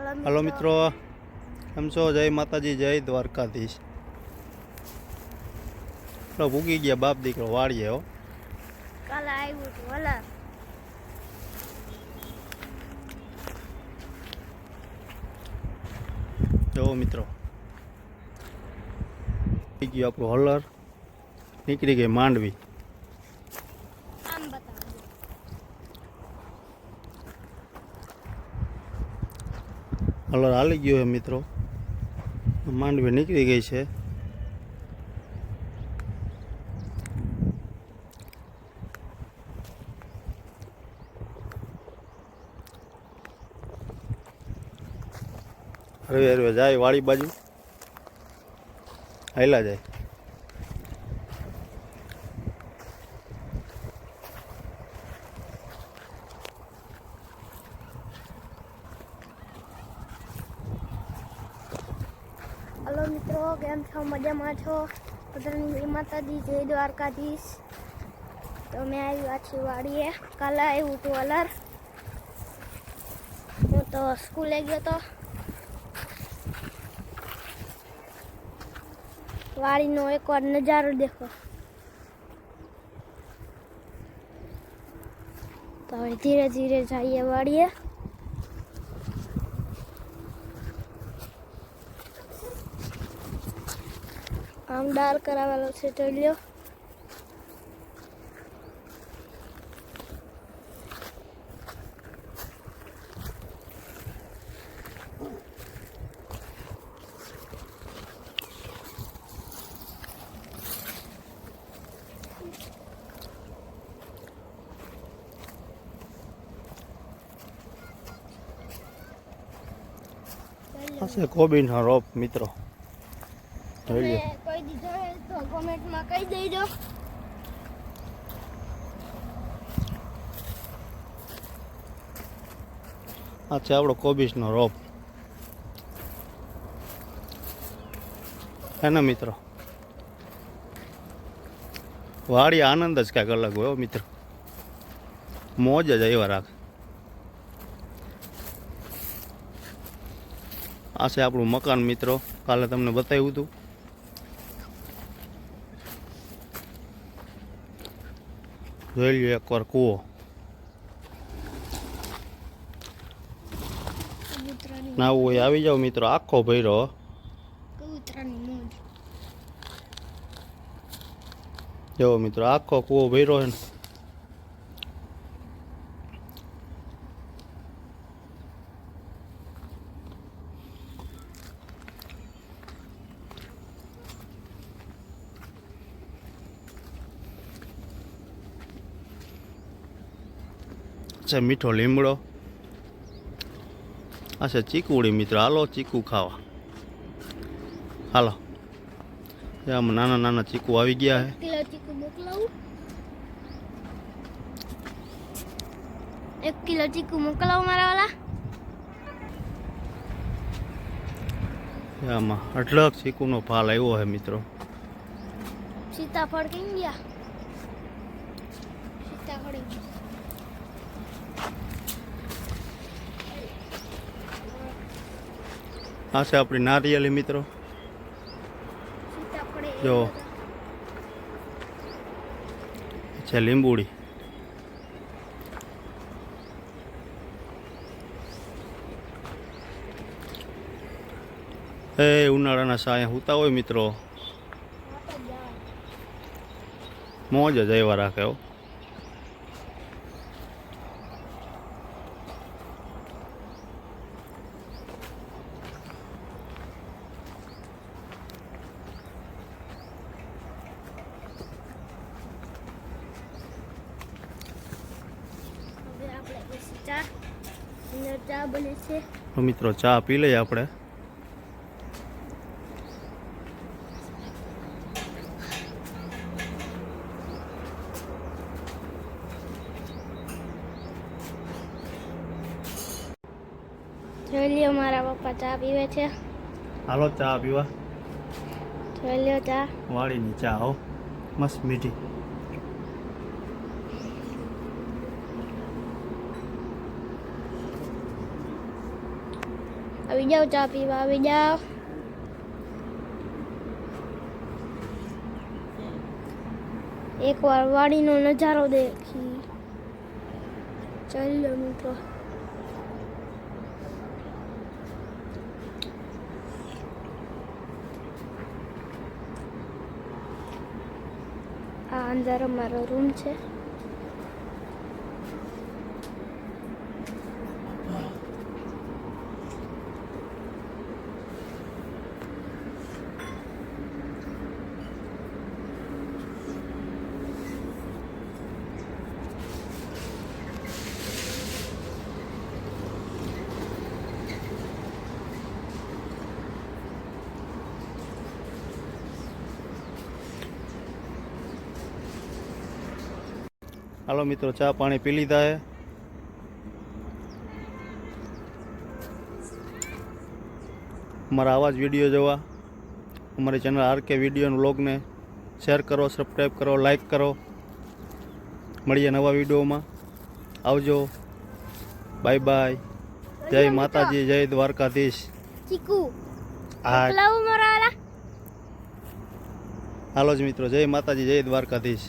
હાલો મિત્રો. કેમ છો? જય માતાજી જય દ્વારકાધીશ. તો ભૂગી ગયા બાપ દીકરો વાળીએ હો. જો મિત્રો. ગયું આપણું હલર. નીકળી ગઈ માંડવી આમ બતાવો હલર હાલી ગયો છે મિત્રો. માંડવી નીકળી ગઈ છે. હરવે હરવે જાય વાળી બાજુ. હાયલા જાય. હલો મિત્રો, કેમ છો? મજામાં છો? બધાની જય માતાજી, જય દ્વારકાધીશ. તો મેં આવ્યા છીએ વાડીએ. કાલે આવ્યું હતું વલર હું તો સ્કૂલે ગયો તો. વાડીનો એકવાર નજારો દેખો. તો હવે ધીરે ધીરે જઈએ વાડીએ. આમ દાળ કરાવેલો છે ચડ્યો હશે કોબીનો રોપ મિત્રો. જોઈ તમે કોઈ દીધો તો કોમેન્ટમાં કહી દેજો. આ છે આપણો કોબીજનો રોપ. હે ને મિત્રો? વાડી આનંદ જ કાંઈક અલગ હોય મિત્ર મિત્રો. મોજ જ આવ્યા રાખે. આ છે આપણું મકાન મિત્રો. કાલે તમને બતાવ્યું હતું. જોઈ લ્યો એકવાર કૂવો નાવું હોય આવી જાવ મિત્રો આખો ભર્યો જો મિત્રો આખો કૂવો ભર્યો છે ને છે મીઠો લીમડો. આ છે ચીકુડી મિત્રો. હાલો ચીકુ ખાવા. હાલો. આમાં નાના નાના ચીકુ આવી ગયા છે એક કિલો ચીકુ મોકલાવું મારા વાલા. આમાં અઢળક ચીકુનો ફાલ આવ્યો છે મિત્રો. સીતાફળ કઈ ગયા? સીતાફળ આ છે આપણી નારિયેલી મિત્રો. જો. છે લીંબુડી. એ ઉનાળાના સાયા હુતા હોય મિત્રો. મોજ જ એવા રાખે હો. ચા. ચા બને છે. તો મિત્રો ચા પી લઈએ આપણે. જોઈ મારા પપ્પા ચા પીવે છે. હાલો ચા પીવા. જોઈ લ્યો ચા. વાળીની ચા હો. મસ્ત મીઠી. આવી જાઓ ચા પીવા આવી જાઓ એકવાર વાડીનો નજારો દેખી ચાલો મિત્રો આ અંદર અમારો રૂમ છે હાલો મિત્રો ચા પાણી પી લીધા હે. અમારા આવા જ વીડિયો જોવા. અમારી ચેનલ આર કે વિડીયોનું લોગને શેર કરો સબસ્ક્રાઈબ કરો લાઈક કરો. મળીએ નવા વિડીયોમાં. આવજો. બાય બાય જય માતાજી જય દ્વારકાધીશ. ચીકુ. હાલો જ મિત્રો જય માતાજી જય દ્વારકાધીશ.